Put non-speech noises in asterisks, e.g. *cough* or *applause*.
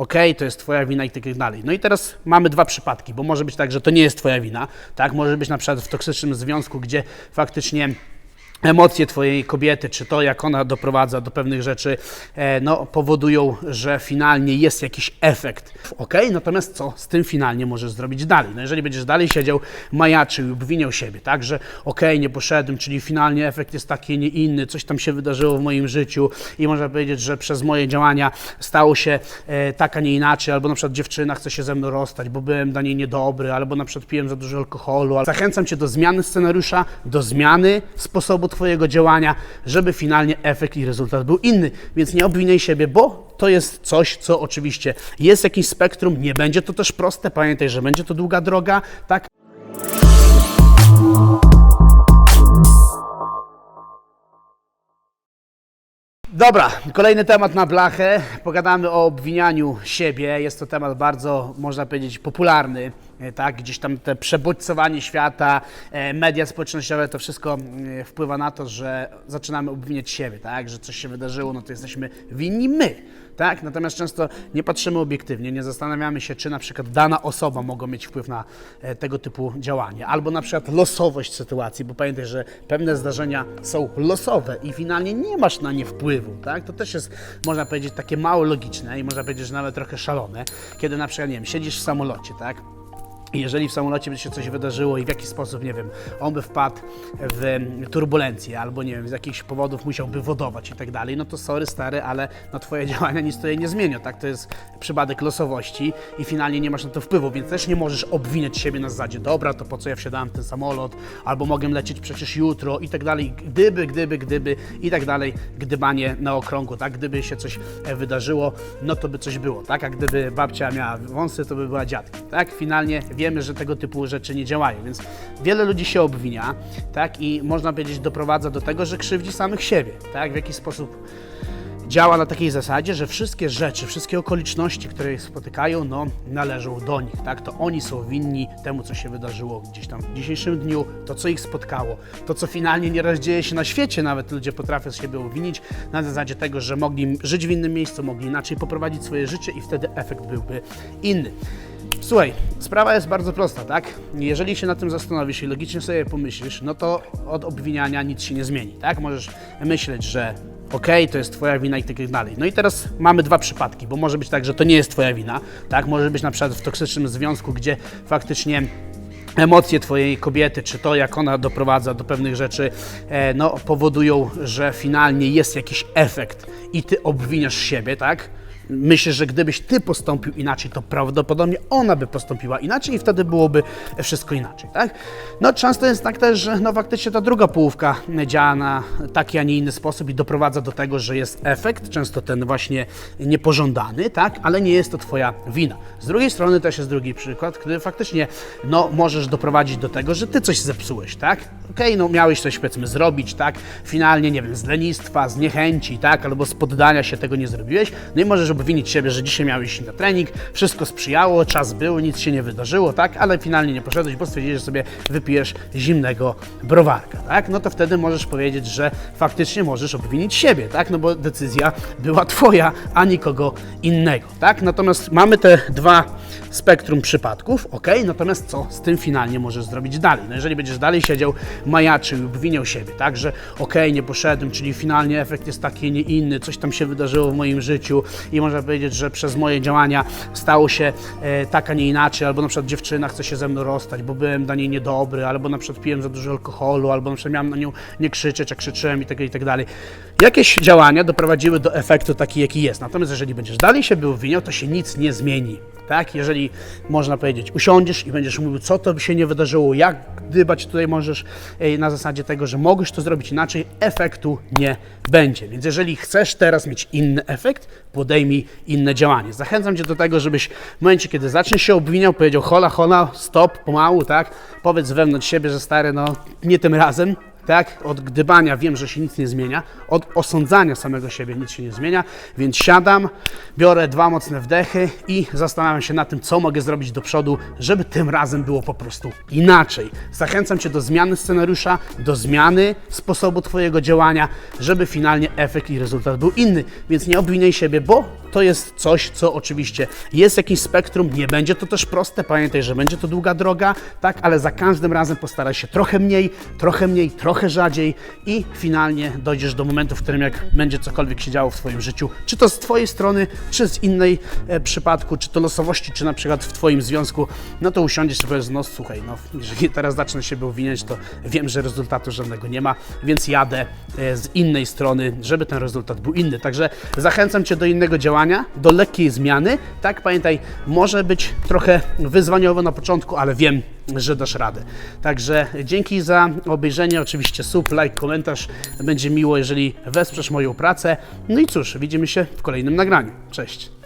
okej, to jest twoja wina i tak dalej. No i teraz mamy dwa przypadki, bo może być tak, że to nie jest twoja wina, tak? Może być na przykład w toksycznym związku, gdzie faktycznie emocje twojej kobiety, czy to, jak ona doprowadza do pewnych rzeczy, e, no, powodują, że finalnie jest jakiś efekt. Ok, natomiast co z tym finalnie możesz zrobić dalej? No jeżeli będziesz dalej siedział, majaczył obwiniał siebie, tak, że ok, nie poszedłem, czyli finalnie efekt jest taki, nie inny, coś tam się wydarzyło w moim życiu i można powiedzieć, że przez moje działania stało się e, tak, a nie inaczej, albo na przykład dziewczyna chce się ze mną rozstać, bo byłem dla niej niedobry, albo na przykład piłem za dużo alkoholu. Zachęcam Cię do zmiany scenariusza, do zmiany sposobu Twojego działania, żeby finalnie efekt i rezultat był inny. Więc nie obwiniaj siebie, bo to jest coś, co oczywiście jest jakimś spektrum, nie będzie to też proste. Pamiętaj, że będzie to długa droga, tak? Dobra, kolejny temat na blachę. Pogadamy o obwinianiu siebie. Jest to temat bardzo, można powiedzieć, popularny. E, Tak, gdzieś tam te przebodźcowanie świata, e, media społecznościowe, to wszystko e, wpływa na to, że zaczynamy obwiniać siebie, tak, że coś się wydarzyło, no to jesteśmy winni my, tak. Natomiast często nie patrzymy obiektywnie, nie zastanawiamy się, czy na przykład dana osoba mogła mieć wpływ na tego typu działanie, albo na przykład losowość sytuacji, bo pamiętaj, że pewne zdarzenia są losowe i finalnie nie masz na nie wpływu, tak? To też jest, można powiedzieć, takie mało logiczne i można powiedzieć, że nawet trochę szalone, kiedy na przykład, nie wiem, siedzisz w samolocie, tak? Jeżeli w samolocie by się coś wydarzyło i w jakiś sposób, nie wiem, on by wpadł w turbulencję albo, nie wiem, z jakichś powodów musiałby wodować i tak dalej, no to sorry stary, ale no twoje *laughs* działania nic tutaj nie zmienią, tak? To jest przypadek losowości i finalnie nie masz na to wpływu, więc też nie możesz obwiniać siebie na zasadzie, dobra, to po co ja wsiadałem w ten samolot, albo mogę lecieć przecież jutro i tak dalej, gdyby, gdyby, gdyby i tak dalej, gdybanie na okrągło, tak? Gdyby się coś e, wydarzyło, no to by coś było, tak? A gdyby babcia miała wąsy, to by była dziadkiem, tak? Finalnie wiemy, że tego typu rzeczy nie działają, więc wiele ludzi się obwinia, tak? I można powiedzieć doprowadza do tego, że krzywdzi samych siebie, tak? W jakiś sposób działa na takiej zasadzie, że wszystkie rzeczy, wszystkie okoliczności, które ich spotykają, no, należą do nich, tak? To oni są winni temu, co się wydarzyło gdzieś tam w dzisiejszym dniu, to, co ich spotkało, to, co finalnie nieraz dzieje się na świecie, nawet ludzie potrafią siebie obwinić na zasadzie tego, że mogli żyć w innym miejscu, mogli inaczej poprowadzić swoje życie i wtedy efekt byłby inny. Słuchaj, sprawa jest bardzo prosta, tak? Jeżeli się nad tym zastanowisz i logicznie sobie pomyślisz, no to od obwiniania nic się nie zmieni, tak? Możesz myśleć, że okej, to jest twoja wina i tak dalej. No i teraz mamy dwa przypadki, bo może być tak, że to nie jest twoja wina, tak? Może być na przykład w toksycznym związku, gdzie faktycznie emocje twojej kobiety, czy to, jak ona doprowadza do pewnych rzeczy, e, no, powodują, że finalnie jest jakiś efekt i ty obwiniasz siebie, tak? Myślę, że gdybyś ty postąpił inaczej, to prawdopodobnie ona by postąpiła inaczej i wtedy byłoby wszystko inaczej, tak? No często jest tak też, że no faktycznie ta druga połówka działa na taki, a nie inny sposób i doprowadza do tego, że jest efekt, często ten właśnie niepożądany, tak? Ale nie jest to twoja wina. Z drugiej strony też jest drugi przykład, który faktycznie, no możesz doprowadzić do tego, że ty coś zepsułeś, tak? Okej, no miałeś coś powiedzmy zrobić, tak? Finalnie, nie wiem, z lenistwa, z niechęci, tak? Albo z poddania się tego nie zrobiłeś, no i możesz obwinić siebie, że dzisiaj miałeś iść na trening, wszystko sprzyjało, czas był, nic się nie wydarzyło, tak? Ale finalnie nie poszedłeś, bo stwierdziłeś, że sobie wypijesz zimnego browarka, tak? No to wtedy możesz powiedzieć, że faktycznie możesz obwinić siebie, tak? No bo decyzja była twoja, a nikogo innego, tak? Natomiast mamy te dwa spektrum przypadków, ok? Natomiast co z tym finalnie możesz zrobić dalej? No jeżeli będziesz dalej siedział, majaczył obwiniał siebie, tak? Że ok, nie poszedłem, czyli finalnie efekt jest taki, nie inny, coś tam się wydarzyło w moim życiu i można powiedzieć, że przez moje działania stało się e, tak, a nie inaczej, albo na przykład dziewczyna chce się ze mną rozstać, bo byłem dla niej niedobry, albo na przykład piłem za dużo alkoholu, albo na przykład miałem na nią nie krzyczeć, a krzyczyłem i tak, i tak dalej. Jakieś działania doprowadziły do efektu taki, jaki jest. Natomiast jeżeli będziesz dalej siebie obwiniał, to się nic nie zmieni. Tak? Jeżeli można powiedzieć, usiądziesz i będziesz mówił, co to by się nie wydarzyło, jak dbać tutaj możesz na zasadzie tego, że mogłeś to zrobić inaczej, efektu nie będzie. Więc jeżeli chcesz teraz mieć inny efekt, podejmij inne działanie. Zachęcam Cię do tego, żebyś w momencie, kiedy zaczniesz się obwiniał, powiedział hola, hola, stop, pomału, tak? Powiedz wewnątrz siebie, że stary, no nie tym razem, tak? Od gdybania wiem, że się nic nie zmienia, od osądzania samego siebie nic się nie zmienia, więc siadam, biorę dwa mocne wdechy i zastanawiam się nad tym, co mogę zrobić do przodu, żeby tym razem było po prostu inaczej. Zachęcam Cię do zmiany scenariusza, do zmiany sposobu Twojego działania, żeby finalnie efekt i rezultat był inny. Więc nie obwiniaj siebie, bo to jest coś, co oczywiście jest jakimś spektrum, nie będzie to też proste, pamiętaj, że będzie to długa droga, tak, ale za każdym razem postaraj się trochę mniej, trochę mniej, trochę rzadziej i finalnie dojdziesz do momentu, w którym jak będzie cokolwiek się działo w Twoim życiu, czy to z Twojej strony, czy z innej e, przypadku, czy to losowości, czy na przykład w Twoim związku, no to usiądziesz i powiesz, no słuchaj, no jeżeli *laughs* teraz zacznę siebie obwiniać, to wiem, że rezultatu żadnego nie ma, więc jadę e, z innej strony, żeby ten rezultat był inny. Także zachęcam Cię do innego działania, do lekkiej zmiany. Tak, pamiętaj, może być trochę wyzwaniowo na początku, ale wiem, że dasz radę. Także dzięki za obejrzenie. Oczywiście sub, like, komentarz. Będzie miło, jeżeli wesprzesz moją pracę. No i cóż, widzimy się w kolejnym nagraniu. Cześć.